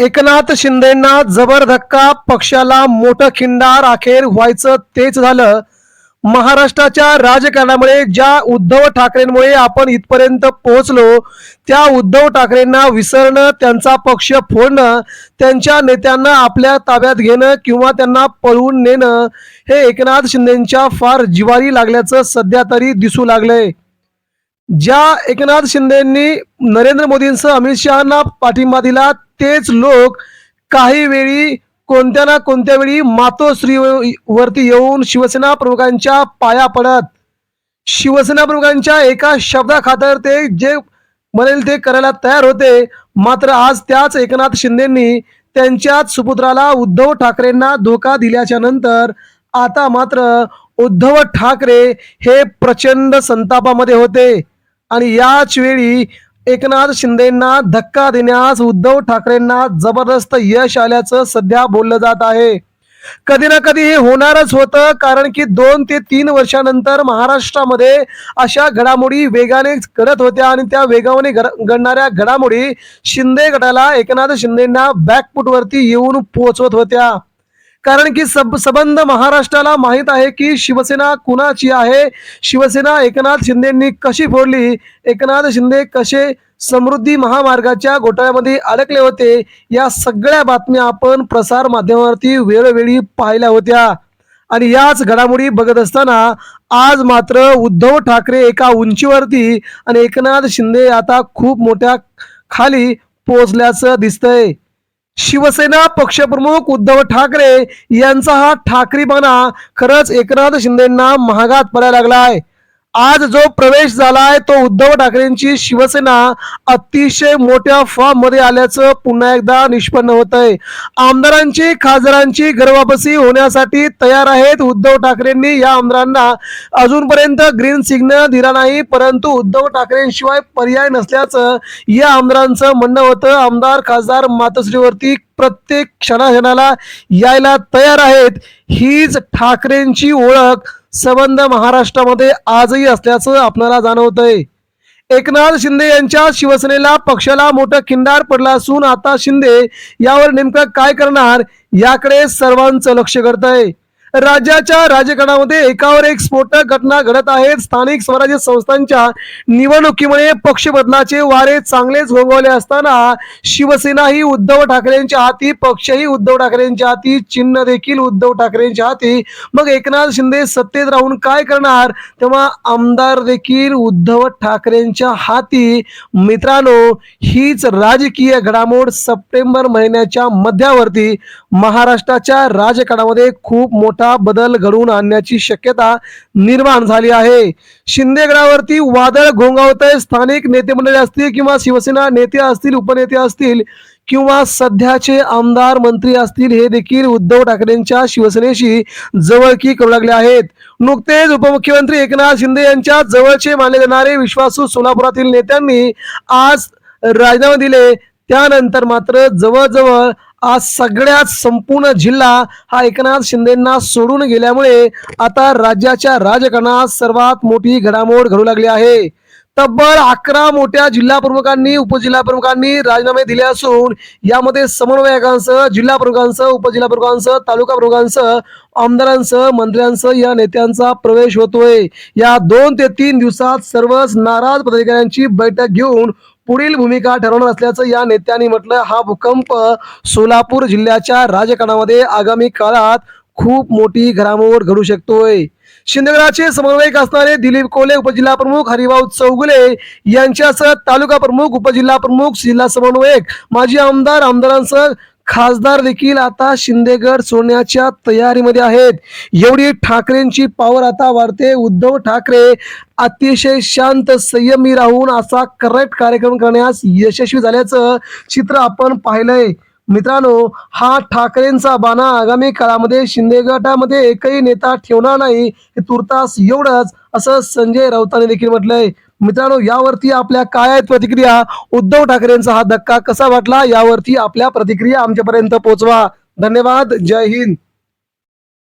एकनाथ शिंदेना जबर धक्का पक्षाला मोठं खिंडार अखेर व्हायचं तेच झालं. महाराष्ट्राच्या राजकारणामुळे ज्या उद्धव ठाकरेंमुळे आपण इथपर्यंत पोहोचलो त्या उद्धव ठाकरेंना विसरणं त्यांचा पक्ष फोडणं त्यांच्या नेत्यांना आपल्या ताब्यात घेणं किंवा त्यांना पळवून नेणं हे एकनाथ शिंदेंच्या फार जिवारी लागल्याचं सध्या तरी दिसू लागलंय. ज्या एकनाथ शिंदेंनी नरेंद्र मोदींसह अमित शहाना पाठिंबा दिला तेच लोक काही वेळी कोणत्या ना कोणत्या वेळी मातोश्री वरती येऊन शिवसेना प्रमुखांच्या पाया पडत. शिवसेना प्रमुखांच्या एका शब्दाखातर ते जे म्हणेल ते करायला तयार होते. मात्र आज त्याच एकनाथ शिंदेंनी त्यांच्याच सुपुत्राला उद्धव ठाकरेंना धोका दिल्याच्या नंतर आता मात्र उद्धव ठाकरे हे प्रचंड संतापामध्ये होते. आणि याच वेळी एकनाथ शिंदेंना धक्का देण्यास उद्धव ठाकरेंना जबरदस्त यश आल्याचं सध्या बोललं जात आहे. कधी ना कधी हे होणारच होतं कारण की दोन ते तीन वर्षानंतर महाराष्ट्रामध्ये अशा घडामोडी वेगाने घडत होत्या आणि त्या वेगाने घड- घडणाऱ्या घडामोडी शिंदे गटाला एकनाथ शिंदेना बॅकफुटवरती येऊन पोहोचवत होत्या. कारण की सब सबंध महाराष्ट्राला माहीत आहे की शिवसेना कुणाची आहे? शिवसेना एकनाथ शिंदेंनी कशी फोडली? एकनाथ शिंदे कसे समृद्धी महामार्गाच्या घोटाळ्यामध्ये अडकले होते? या सगळ्या बातम्या आपण प्रसार माध्यमावरती वेळोवेळी पाहिल्या होत्या. आणि याच घडामोडी बघत असताना आज मात्र उद्धव ठाकरे एका उंचीवरती आणि एकनाथ शिंदे आता खूप मोठ्या खाली पोहोचल्याचं दिसतंय. शिवसेना पक्षप्रमुख उद्धव ठाकरे यांचा हा ठाकरीपणा खरंच एकनाथ शिंदेंना महागात पडायला लागलाय. आज जो प्रवेश झालाय तो उद्धव ठाकरेंची शिवसेना अतिशय मोठ्या फॉर्ममध्ये आल्याचं पुन्हा एकदा निष्पन्न होत आहे आमदारांची खासदारांची घरवापसी होण्यासाठी तयार आहेत उद्धव ठाकरेंनी. या आमदारांना अजूनपर्यंत ग्रीन सिग्नल दिला नाही परंतु उद्धव ठाकरेंशिवाय पर्याय नसल्याचं या आमदारांचं म्हणणं होतं. आमदार खासदार मातोश्रीवरती प्रत्येक क्षणाक्षणाला यायला तयार आहेत. हीच ठाकरेंची ओळख. संबंध महाराष्ट्रामध्ये आजही असल्याचं आपल्याला जाणवतंय. एकनाथ शिंदे यांच्या शिवसेनेला पक्षाला मोठं खिंडार पडला असून आता शिंदे यावर नेमकं काय करणार याकडे सर्वांचं लक्ष आहे राज्याच्या राजकारणामध्ये एकावर एक स्फोटक घटना घडत आहेत. स्थानिक स्वराज्य संस्थांच्या निवडणुकीमुळे पक्ष बदलाचे वारे चांगलेच घोंगवले असताना शिवसेना ही उद्धव ठाकरेंच्या हाती पक्षही उद्धव ठाकरेंच्या हाती चिन्ह देखील उद्धव ठाकरेंच्या हाती. मग एकनाथ शिंदे सत्तेत राहून काय करणार? तेव्हा आमदार देखील उद्धव ठाकरेंच्या हाती. मित्रांनो हीच राजकीय घडामोड सप्टेंबर महिन्याच्या मध्यावरती महाराष्ट्राच्या राजकारणामध्ये खूप मोठा बदल घडवून आणण्याची शक्यता निर्माण झाली आहे. शिंदेगडावरती वादळ घोंगावत आहे स्थानिक नेते मंडळी असतील किंवा शिवसेना नेते असतील उपनेते असतील किंवा सध्याचे आमदार मंत्री असतील हे देखील उद्धव ठाकरेंच्या शिवसेनेशी जवळकी करू लागले आहेत. नुकतेच उपमुख्यमंत्री एकनाथ शिंदे यांच्या जवळचे मानले जाणारे विश्वासू सोलापुरातील नेत्यांनी आज राजीनामे दिले. त्यानंतर मात्र जवळजवळ आज सगळ्यात संपूर्ण जिल्हा हा एकनाथ शिंदेंना सोडून गेल्यामुळे आता राज्याच्या राजकारणात सर्वात मोठी घडामोड घडू लागली आहे. तब्बल अकरा मोठ्या जिल्हा प्रमुखांनी उपजिल्हा प्रमुखांनी राजीनामे दिले असून यामध्ये समन्वयकांसह जिल्हा प्रमुखांसह उपजिल्हा प्रमुखांसह तालुका प्रमुखांसह आमदारांसह मंत्र्यांसह या नेत्यांचा प्रवेश होतोय. या दोन ते तीन दिवसात सर्वच नाराज पदाधिकाऱ्यांची बैठक घेऊन पुढील भूमिका ठरवणार असल्याचं या नेत्यांनी म्हटलं हा भूकंप सोलापूर जिल्ह्याच्या राजकारणामध्ये आगामी काळात खूप मोठी घडामोड घडू शकतोय. शिंदेगडाचे समन्वयक असणारे दिलीप कोले उपजिल्हा प्रमुख हरिभाऊ चौगुले यांच्यासह तालुका प्रमुख उपजिल्हा प्रमुख जिल्हा समन्वयक माजी आमदार आमदारांसह खासदार देखील आता शिंदेगड सोडण्याच्या तयारीमध्ये आहेत. एवढी ठाकरेंची पॉवर आता वाढते. उद्धव ठाकरे अतिशय शांत संयमी राहून असा करेक्ट कार्यक्रम करण्यास यशस्वी झाल्याचं चित्र आपण पाहिलंय. मित्रांनो हा ठाकरेंचा बाणा आगामी काळामध्ये शिंदे गटामध्ये एकही नेता ठेवणार नाही हे तुर्तास एवढंच असं संजय राऊतांनी देखील म्हटलंय. मित्रांनो यावरती आपल्या काय आहेत प्रतिक्रिया? उद्धव ठाकरेंचा हा धक्का कसा वाटला? यावरती आपल्या प्रतिक्रिया आमच्यापर्यंत पोहोचवा. धन्यवाद. जय हिंद.